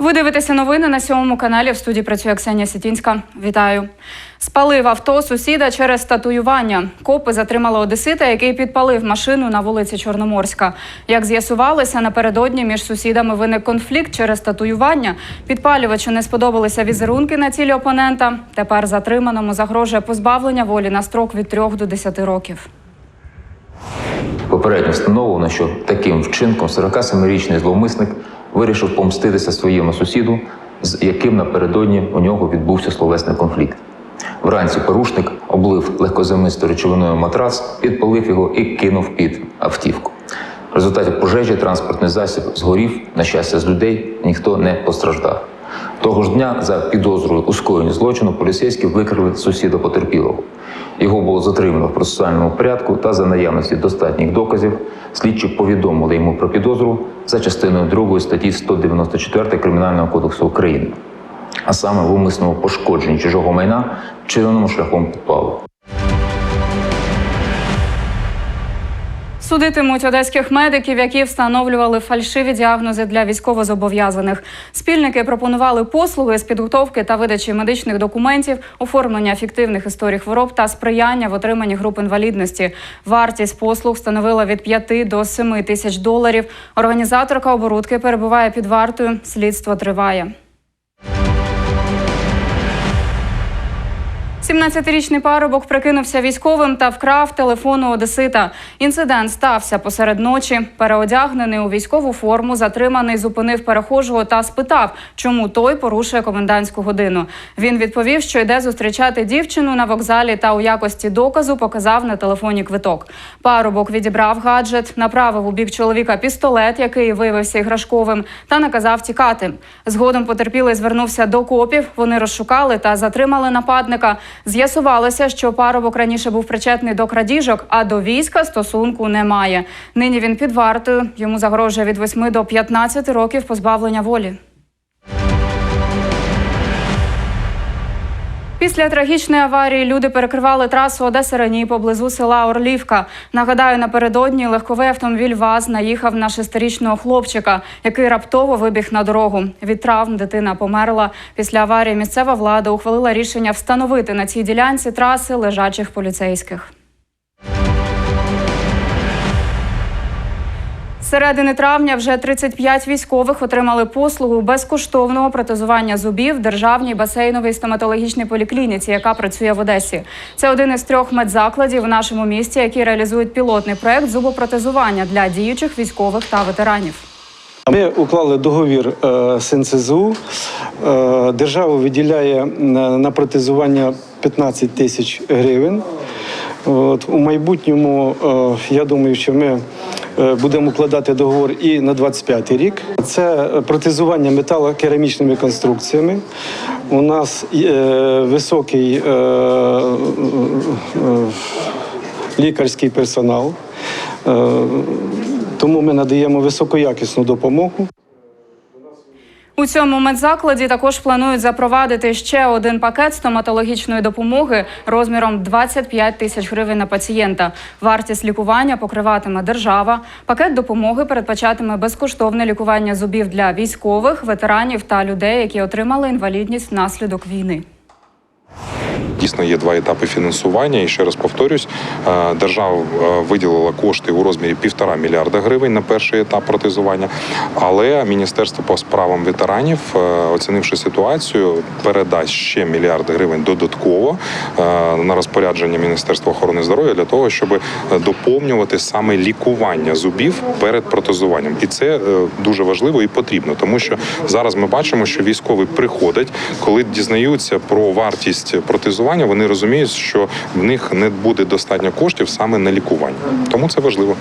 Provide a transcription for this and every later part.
Ви дивитеся новини на сьомому каналі. В студії працює Ксенія Сітінська. Вітаю. Спалив авто сусіда через татуювання. Копи затримали одесита, який підпалив машину на вулиці Чорноморська. Як з'ясувалося, напередодні між сусідами виник конфлікт через татуювання. Підпалювачу не сподобалися візерунки на тілі опонента. Тепер затриманому загрожує позбавлення волі на строк від 3 до 10 років. Попередньо встановлено, що таким вчинком 47-річний зловмисник вирішив помститися своєму сусіду, з яким напередодні у нього відбувся словесний конфлікт. Вранці порушник облив легкоземистою речовиною матрац, підпалив його і кинув під автівку. В результаті пожежі транспортний засіб згорів. На щастя, з людей ніхто не постраждав. Того ж дня за підозрою у скоєнні злочину поліцейські викрили сусіда потерпілого. Його було затримано в процесуальному порядку та за наявності достатніх доказів. Слідчі повідомили йому про підозру за частиною 2 статті 194 Кримінального кодексу України, а саме в умисному пошкодженні чужого майна, вчиненому шляхом підпалу. Судитимуть одеських медиків, які встановлювали фальшиві діагнози для військовозобов'язаних. Спільники пропонували послуги з підготовки та видачі медичних документів, оформлення фіктивних історій хвороб та сприяння в отриманні груп інвалідності. Вартість послуг становила від 5 до 7 тисяч доларів. Організаторка оборудки перебуває під вартою. Слідство триває. 17-річний парубок прикинувся військовим та вкрав телефон у одесита. Інцидент стався посеред ночі. Переодягнений у військову форму, затриманий зупинив перехожого та спитав, чому той порушує комендантську годину. Він відповів, що йде зустрічати дівчину на вокзалі та у якості доказу показав на телефоні квиток. Парубок відібрав гаджет, направив у бік чоловіка пістолет, який виявився іграшковим, та наказав тікати. Згодом потерпілий звернувся до копів. Вони розшукали та затримали нападника. З'ясувалося, що парубок раніше був причетний до крадіжок, а до війська стосунку немає. Нині він під вартою. Йому загрожує від 8 до 15 років позбавлення волі. Після трагічної аварії люди перекривали трасу Одеса Рені поблизу села Орлівка. Нагадаю, напередодні легковий автомобіль ВАЗ наїхав на шестирічного хлопчика, який раптово вибіг на дорогу. Від травм дитина померла. Після аварії місцева влада ухвалила рішення встановити на цій ділянці траси лежачих поліцейських. Середини травня вже 35 військових отримали послугу безкоштовного протезування зубів в державній басейновій стоматологічній поліклініці, яка працює в Одесі. Це один із трьох медзакладів в нашому місті, які реалізують пілотний проект зубопротезування для діючих військових та ветеранів. Ми уклали договір е, з НСЗУ. Е, Держава виділяє на протезування 15 тисяч гривень. От, у майбутньому е, я думаю, що ми будемо укладати договор і на 25 рік. Це протезування металокерамічними конструкціями. У нас е, високий е, е, лікарський персонал. Е, тому ми надаємо високоякісну допомогу. У цьому медзакладі також планують запровадити ще один пакет стоматологічної допомоги розміром 25 тисяч гривень на пацієнта. Вартість лікування покриватиме держава. Пакет допомоги передбачатиме безкоштовне лікування зубів для військових, ветеранів та людей, які отримали інвалідність внаслідок війни. Дійсно, є два етапи фінансування. І ще раз повторюсь, е, держава е, виділила кошти у розмірі півтора мільярда гривень на перший етап протезування. Але міністерство по справам ветеранів, е, оцінивши ситуацію, передасть ще мільярд гривень додатково на розпорядження Міністерства охорони здоров'я для того, щоб доповнювати саме лікування зубів перед протезуванням. І це дуже важливо і потрібно, тому що зараз ми бачимо, що військові приходять, коли дізнаються про вартість протезування, вони розуміють, що в них не буде достатньо коштів саме на лікування. Тому це важливо.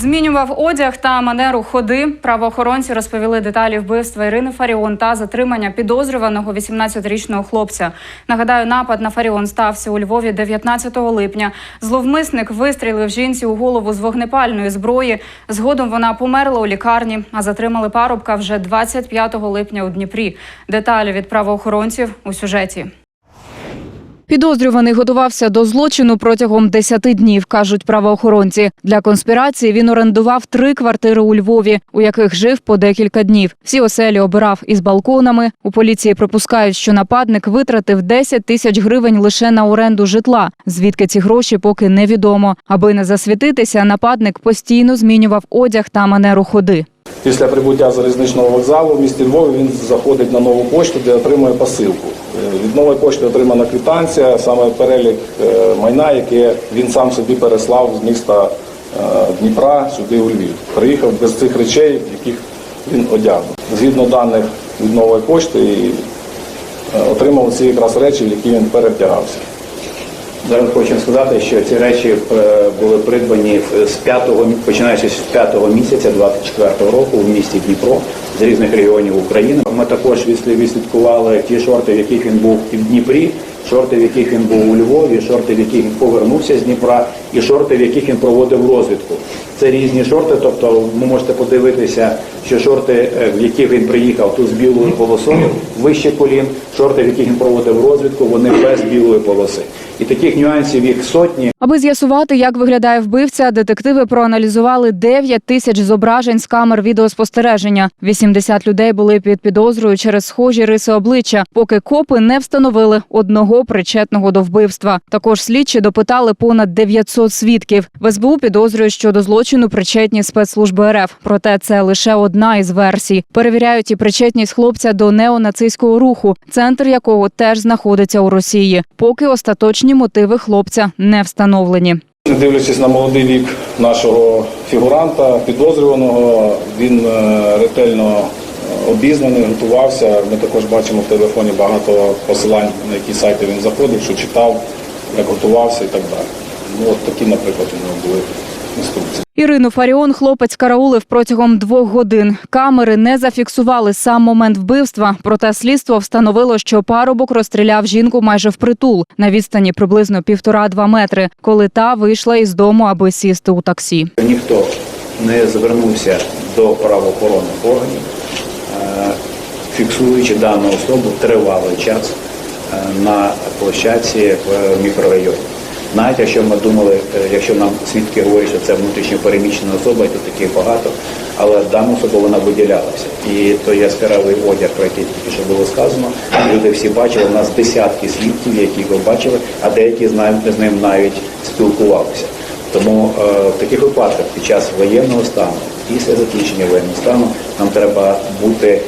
Змінював одяг та манеру ходи. Правоохоронці розповіли деталі вбивства Ірини Фаріон та затримання підозрюваного 18-річного хлопця. Нагадаю, напад на Фаріон стався у Львові 19 липня. Зловмисник вистрілив жінці у голову з вогнепальної зброї. Згодом вона померла у лікарні, а затримали парубка вже 25 липня у Дніпрі. Деталі від правоохоронців у сюжеті. Підозрюваний готувався до злочину протягом 10 днів, кажуть правоохоронці. Для конспірації він орендував три квартири у Львові, у яких жив по декілька днів. Всі оселі обирав із балконами. У поліції припускають, що нападник витратив 10 тисяч гривень лише на оренду житла. Звідки ці гроші поки невідомо. Аби не засвітитися, нападник постійно змінював одяг та манеру ходи. Після прибуття залізничного вокзалу в місті Львові він заходить на нову пошту, де отримує посилку. Е, Від нової пошти отримана квитанція, саме перелік е, майна, яке він сам собі переслав з міста е, Дніпра сюди у Львів. Приїхав без цих речей, яких він одягнув. Згідно даних від нової пошти, і, отримав ці якраз речі, які він перевдягався. Зараз хочу сказати, що ці речі е, були придбані з 5, починаючи з 5 місяця 24 року в місті Дніпро з різних регіонів України. Ми також відслід- відслідкували ті шорти, в яких він був в Дніпрі, шорти, в яких він був у Львові, шорти, в яких він повернувся з Дніпра, і шорти, в яких він проводив розвідку. Це різні шорти, тобто ви можете подивитися, що шорти, е, в яких він приїхав, тут з білою полосою, вище колін, шорти, в яких він проводив розвідку, вони без білої полоси. І таких нюансів їх сотні. Аби з'ясувати, як виглядає вбивця, детективи проаналізували 9 тисяч зображень з камер відеоспостереження. 80 людей були під підозрою через схожі риси обличчя, поки копи не встановили одного причетного до вбивства. Також слідчі допитали понад 900 свідків. В СБУ підозрюють, що до злочину причетні спецслужби РФ. Проте це лише одна із версій. Перевіряють і причетність хлопця до неонацистського руху, центр якого теж знаходиться у Росії. Поки остаточні мотиви хлопця не встановлені. Не дивлячись на молодий вік нашого фігуранта, підозрюваного, він е, ретельно е, обізнаний, готувався. Ми також бачимо в телефоні багато посилань, на які сайти він заходив, що читав, як готувався і так далі. Ну, от такі, наприклад, у нього були. Ірину Фаріон хлопець караулив протягом двох годин. Камери не зафіксували сам момент вбивства. Проте слідство встановило, що парубок розстріляв жінку майже впритул на відстані приблизно півтора-два метри, коли та вийшла із дому, аби сісти у таксі. Ніхто не звернувся до правоохоронних органів, е, фіксуючи дану особу тривалий час е, на площадці в мікрорайоні. Навіть якщо ми думали, е, якщо нам свідки говорять, що це внутрішньо переміщена особа, тут таких багато, але дана особа вона виділялася. І той яскравий одяг, про який тільки що було сказано, люди всі бачили. У нас десятки свідків, які його бачили, а деякі з ним навіть спілкувалися. Тому е, в таких випадках під час воєнного стану, після закінчення воєнного стану, нам треба бути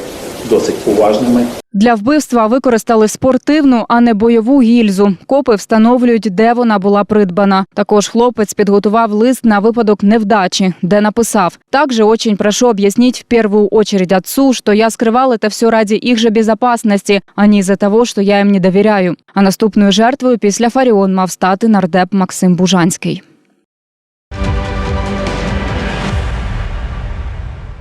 досить уважними Для вбивства використали спортивну, а не бойову гільзу. Копи встановлюють, де вона була придбана. Також хлопець підготував лист на випадок невдачі, де написав: «Также очень прошу объяснить в первую очередь отцу, что я скрывал это все ради их же безопасности, а не из-за того, что я им не довіряю. А наступною жертвою після Фаріон мав стати нардеп Максим Бужанський.